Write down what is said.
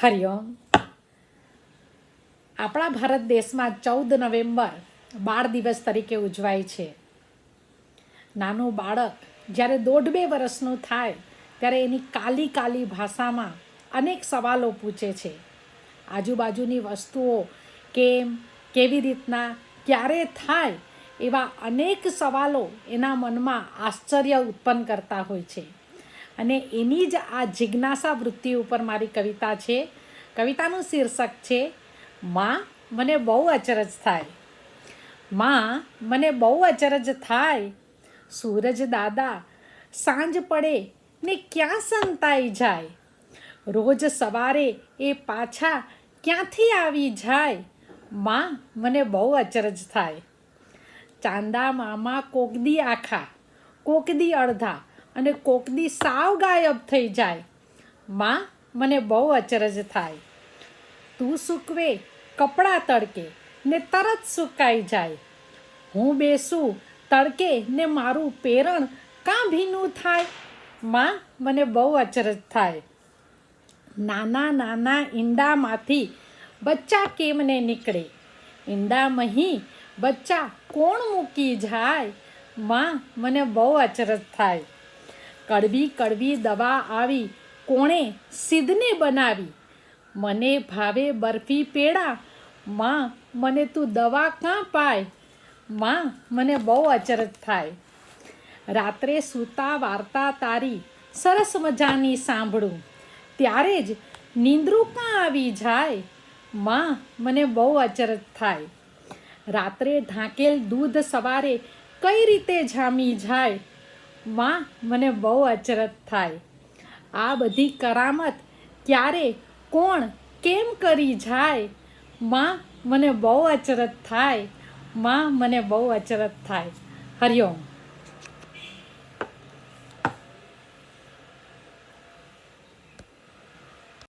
હરિઓમ આપણા ભારત દેશમાં ચૌદ નવેમ્બર બાળ દિવસ તરીકે ઉજવાય છે. નાનું બાળક જ્યારે દોઢ બે વર્ષનું થાય ત્યારે એની કાલી કાલી ભાષામાં અનેક સવાલો પૂછે છે. આજુબાજુની વસ્તુઓ કેમ, કેવી રીતના, ક્યારે થાય એવા અનેક સવાલો એના મનમાં આશ્ચર્ય ઉત્પન્ન કરતા હોય છે. અને એની જ આ જિજ્ઞાસા વૃત્તિ ઉપર મારી કવિતા છે. કવિતાનું શીર્ષક છે, માં મને બહુ અચરજ થાય. માં મને બહુ અચરજ થાય. સૂરજ દાદા, સાંજ પડે ને ક્યાં સંતાઈ જાય? રોજ સવારે એ પાછા ક્યાંથી આવી જાય? માં મને બહુ અચરજ થાય. ચાંદા મામા કોકદી આખા કોકદી અડધા અને કોકદી સાવ ગાયબ થઈ જાય. માં, મને બહુ અચરજ થાય. તું સૂકવે, કપડાં તડકે, ને તરત સુકાઈ જાય. હું બેસું, તડકે, ને મારું પેરણ કાં ભીનું થાય. માં, મને બહુ અચરજ થાય. નાના નાના ઈંડામાંથી બચ્ચા કેમને નીકળે? ઈંડામહી બચ્ચા કોણ મૂકી જાય? માં, મને બહુ અચરજ થાય. કડવી કડવી દવા આવી, કોણે સિદ્ધને બનાવી? મને ભાવે બરફી પેડા. માં, મને તું દવા કાં પાય? માં, મને બહુ અચરજ થાય. રાત્રે સૂતા વાર્તા તારી, સરસ મજાની સાંભળું. ત્યારે જ નીંદરું કાં આવી જાય? માં, મને બહુ અચરજ થાય. રાત્રે ઢાંકેલ દૂધ સવારે કઈ રીતે જામી જાય? માં, મને બહુ અચરત થાય. આ બધી કરામત ક્યારે, કોણ, કેમ કરી જાય? માં, મને બહુ અચરત થાય. માં, મને બહુ અચરત થાય. હરિઓમ